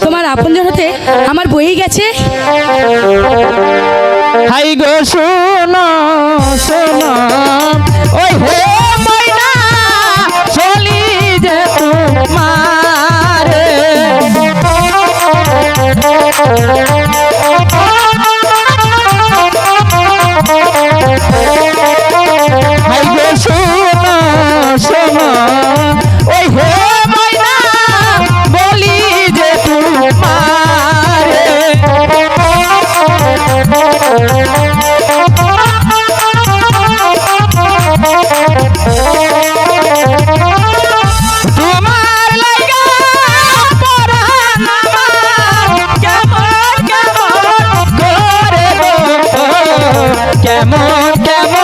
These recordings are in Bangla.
তোমার আপনজন হতে আমার বই গেছে? হাই গো শোনো কেমন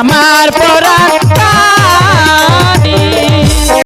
I'm amar por